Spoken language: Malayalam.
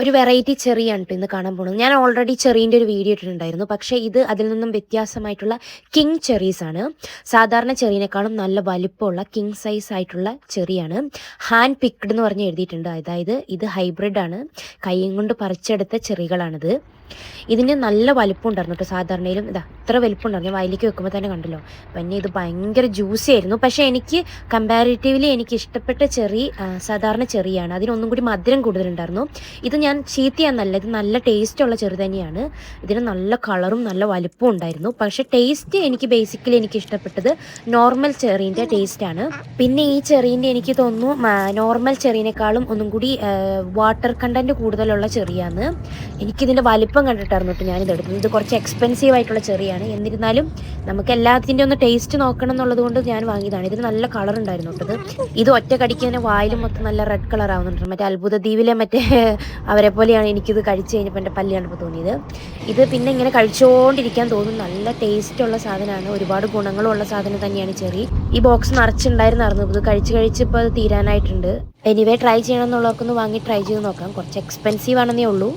ഒരു വെറൈറ്റി ചെറിയാണ് കേട്ടോ ഇന്ന് കാണാൻ പോകുന്നത് ഞാൻ ഓൾറെഡി ചെറീന്റെ ഒരു വീഡിയോ ഇട്ടിട്ടുണ്ടായിരുന്നു. പക്ഷേ ഇത് അതിൽ നിന്നും വ്യത്യാസമായിട്ടുള്ള കിങ് ചെറീസ് ആണ്. സാധാരണ ചെറീനേക്കാളും നല്ല വലിപ്പമുള്ള കിങ് സൈസ് ആയിട്ടുള്ള ചെറിയാണ്. ഹാൻഡ് പിക്ഡ് എന്ന് പറഞ്ഞ് എഴുതിയിട്ടുണ്ട്. അതായത് ഇത് ഹൈബ്രിഡ് ആണ്. കൈയും കൊണ്ട് പറിച്ചെടുത്ത ചെറികളാണിത്. ഇതിന് നല്ല വലിപ്പം ഉണ്ടായിരുന്നു കേട്ടോ സാധാരണയിലും. ഇതാ ഇത്ര വലിപ്പം ഉണ്ടായിരുന്നു വയലിലേക്ക് വെക്കുമ്പോൾ തന്നെ കണ്ടല്ലോ. പിന്നെ ഇത് ഭയങ്കര ജ്യൂസി ആയിരുന്നു. പക്ഷേ എനിക്ക് കമ്പാരിറ്റീവ്ലി എനിക്ക് ഇഷ്ടപ്പെട്ട ചെറി സാധാരണ ചെറിയാണ്. അതിനൊന്നും കൂടി മധുരം കൂടുതലുണ്ടായിരുന്നു. ഇത് ഞാൻ ചീത്തയാന്നല്ല ഇത് നല്ല ടേസ്റ്റ് ഉള്ള ചെറു തന്നെയാണ്. ഇതിന് നല്ല കളറും നല്ല വലുപ്പവും ഉണ്ടായിരുന്നു. പക്ഷേ ടേസ്റ്റ് എനിക്ക് ബേസിക്കലി എനിക്ക് ഇഷ്ടപ്പെട്ടത് നോർമൽ ചെറീന്റെ ടേസ്റ്റാണ് പിന്നെ ഈ ചെറീന്റെ എനിക്ക് തോന്നുന്നു നോർമൽ ചെറീനേക്കാളും ഒന്നും കൂടി വാട്ടർ കണ്ടന്റ് കൂടുതലുള്ള ചെറിയാണ്. എനിക്കിതിന്റെ വലിപ്പം കണ്ടിട്ടായിരുന്നു കേട്ടോ ഞാനിത് എടുത്തത് ഇത് കുറച്ച് എക്സ്പെൻസീവ് ആയിട്ടുള്ള ചെറിയാണ്. എന്നിരുന്നാലും നമുക്ക് എല്ലാത്തിന്റെ ഒന്ന് ടേസ്റ്റ് നോക്കണം എന്നുള്ളത് കൊണ്ട് ഞാൻ വാങ്ങിയതാണ്. ഇതിന് നല്ല കളർ ഉണ്ടായിരുന്നു കേട്ടത് ഇത്. ഒറ്റ തന്നെ വായിലും മൊത്തം നല്ല റെഡ് കളർ ആവുന്നുണ്ട്. മറ്റേ അത്ഭുത ദ്വീപിലെ മറ്റേ അവരെ പോലെയാണ് എനിക്കിത് കഴിച്ചു കഴിഞ്ഞപ്പോൾ എന്റെ പല്ല് കണ്ടപ്പോൾ തോന്നിയത്. ഇത് പിന്നെ ഇങ്ങനെ കഴിച്ചുകൊണ്ടിരിക്കാൻ തോന്നും. നല്ല ടേസ്റ്റ് ഉള്ള സാധനമാണ്. ഒരുപാട് ഗുണങ്ങളുള്ള സാധനം തന്നെയാണ് ചെറി. ഈ ബോക്സ് നിറച്ചുണ്ടായിരുന്നായിരുന്നു ഇത് കഴിച്ച് കഴിച്ച് ഇപ്പോൾ അത് തീരാനായിട്ടുണ്ട്. എനിവേ ട്രൈ ചെയ്യണം എന്നുള്ളവർക്കൊന്ന് വാങ്ങി ട്രൈ ചെയ്ത് നോക്കാം. കുറച്ച് എക്സ്പെൻസീവ് ആണെന്നേ ഉള്ളൂ.